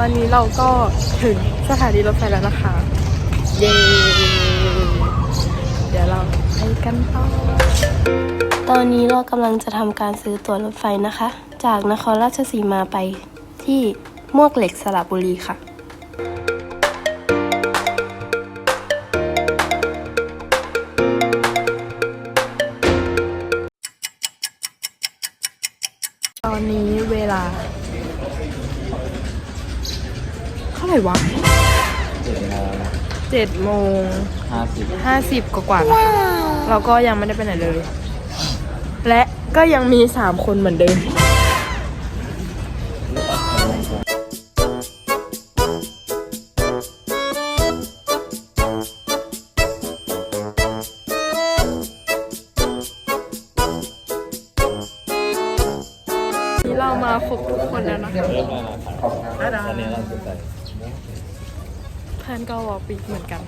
อนนี้เราก็ถึงสถานีรถไฟแล้วนะคะ เย้เดี๋ยวเราไปกันต่อ ตอนนี้เรากำลังจะทำการซื้อตั๋วรถไฟนะคะ จากนครราชสีมาไปที่มวกเหล็กสระบุรีค่ะ ไหร่วะเจ็ดโมงห้าสิบห้าสิบกว่าๆแล้วค่ะเราก็ยังไม่ได้ไปไหนเลย และก็ยังมีสามคนเหมือนเดิมนี่เรามาครบทุกคนแล้วนะคะเริ่มแล้วนะครับตอนนี้เราจะไป เพื่อนก็วอลปีเหมือนกัน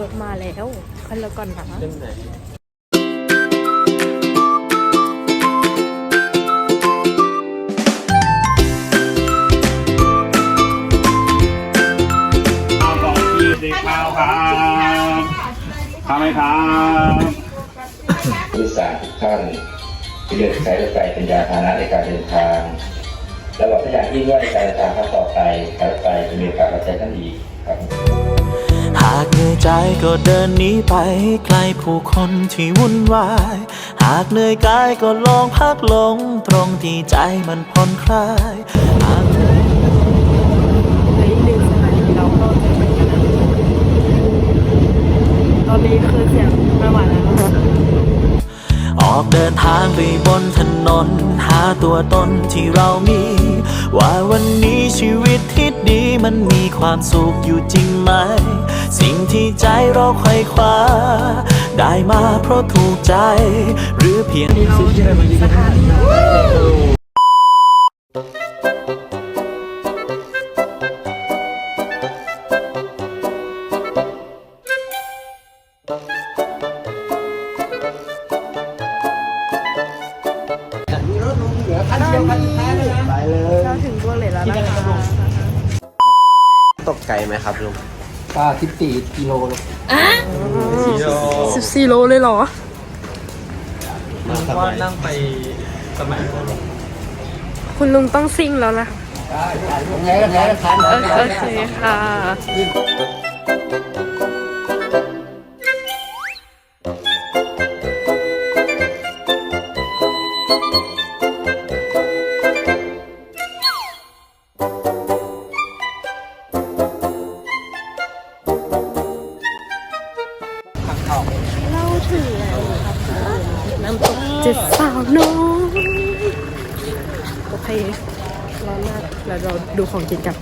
รถมาแล้วขึ้นแล้วก่อนนะเล่มไหนข้าวของยี่สิบข้าวครับข้าวไหมครับผู้โดยสารทุกท่านที่เลือกใช้รถไฟเป็นยานพาหนะในการเดินทาง และหวังเป็นอย่างยิ่งว่าในการเดินทางครั้งต่อไปการรถไฟจะมีโอกาสรับใช้ท่านอีกครับหากเหนื่อยใจก็เดินหนีไปไกลผู้คนที่วุ่นวาย หากเหนื่อยกายก็ลองพักลง ตรงที่ใจมันผ่อนคลายหากเหลืออีกหนึ่งสถานีเราก็จะไปกันแล้วตอนนี้คือเสียงไม่ไหวแล้วนะคะอ อกเดินทางไปบนถนน หาตัวตนที่เรามี ว่าวันนี้ชีวิตที่ดีมันมีความสุขอยู่จริงไหม สิ่งที่ใจเราไขว่คว้า ได้มาเพราะถูกใจ หรือเพียงสถานีเรา ถึงตัวเลยแล้วนะคะตกไกลไหมครับลุงก็สิบสี่กิโลลูกสิบสี่โลเลยเหรอว่านั่งไปสมัยคุณลุงต้องซิ่งแล้วนะคะไงก็ไงก็ทันเออโอเคค่ะ เจ็ดสาวน้อยโอเคร้อนมากแล้วเราดูของกินกัน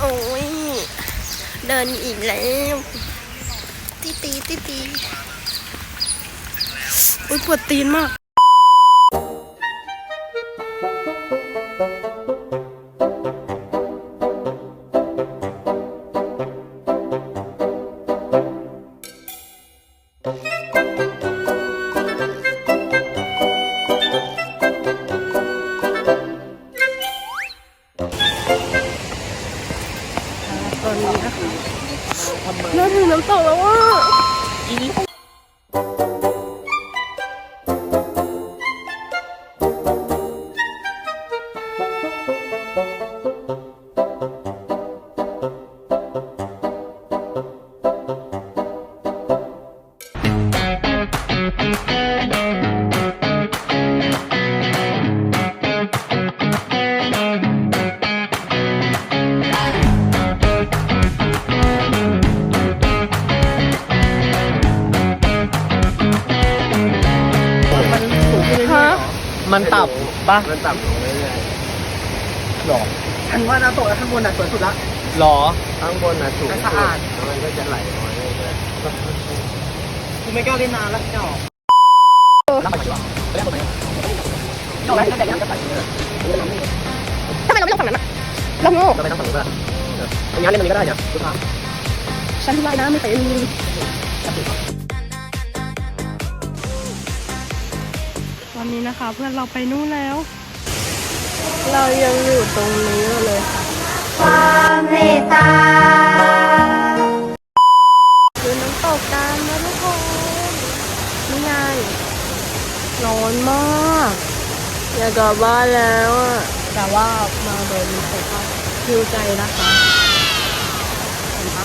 โอ้ย เดินอีกแล้วตีตีตีตีอุ้ยปวดตีนมากต เราถึ มันต่ำปะมันต่ำลงเรื่อยหรอฉันว่าน้ำตกข้างบนน่ะสวยสุดละๆหรอข้างบนนะถูกสะอาด แล้วมันก็จะไหลลงมาเรื่อยกูไม่กล้าเล่นน้ำแล้วจะออกน้ำไปดีกว่าไปเล่นตรงไหนเอาไว้แต่น้ำจะใส่เยอะทำไมเราไม่ลงฝั่งนั้นอะเราโง่เราไปน้ำฝั่งนู้นก็ได้งั้นเล่นตรงนี้ก็ได้เนี่ยดูภาพฉการที่ว่ายน้ำไม่เป็น นนี้นะคะ เพื่อนเราไปนู่นแล้ว เรายังอยู่ตรงนี้อยู่เลยค่ะความเมตตาคือน้ำตกกันนะทุกคนนี่ไงร้อนมาก อยากกลับบ้านแล้วอะแต่ว่ามาโดยมีแต่ก็คิวใจนะคะเห็นปะ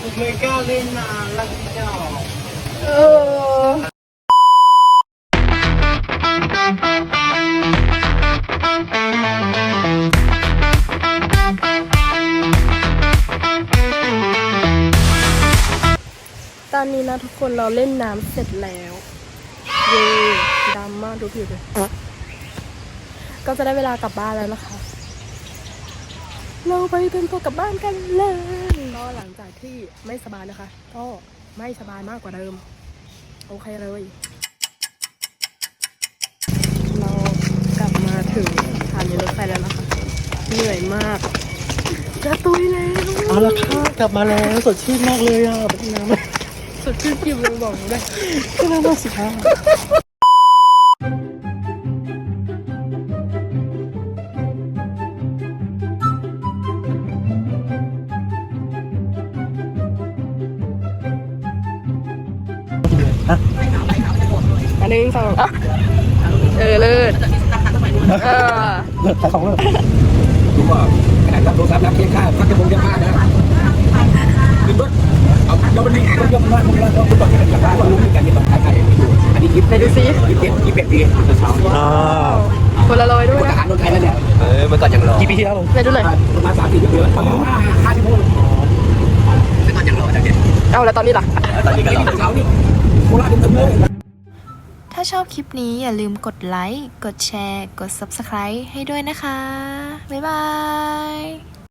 ไม่กล้าเล่นนานแล้วเจ้าตอนนี้นะทุกคนเราเล่นน้ำเสร็จแล้ว เย้ดำมากดูผิวเลยก็จะได้เวลากลับบ้านแล้วนะคะ เราไปเป็นตัวกลับบ้านกันเลยก็หลังจากที่ไม่สบายนะคะ ก็ไม่สบายมากกว่าเดิม โอเคเลย เรากลับมาถึงสถานีรถไฟแล้วนะคะ เหนื่อยมากจะตุยแล้วเอาละค่ะกลับมาแล้วสดชื่นมากเลยอะแบบน้ำสดชื่นกิมเลยบอกหนูได้ก็น่ารักสิคะ สองเออเลิศเออเลิกขายของเลิกผมว่าขนาดรับโทรศัพท์รับเพียงค่าพักจะคงจะพลาดนะคือรถเอายกมันนี่รถยกมันว่าผมแล้วก็คุณบอกกันอย่างว่าลุงมีการยึดบัตรขายอยู่อันนี้ยิบไหนดูซิยิบเจ็ดยิบแปดปีอ่าคนละร้อยด้วยทนะหารรถไทยแล้วเนี่ยเออเมื่อก่อนยังรอกี่ปีที่แล้วไหนดูหน่อยประมาณสามสี่เดือนห้าสิบหกเมื่อก่อนยังรอจากเด็กเอาแล้วตอนนี้ล่ะตอนนี้ก็รอเช้านี่โคราชเต็มเลย ถ้าชอบคลิปนี้อย่าลืมกดไลค์ กดแชร์ กด Subscribe ให้ด้วยนะคะ บ๊ายบาย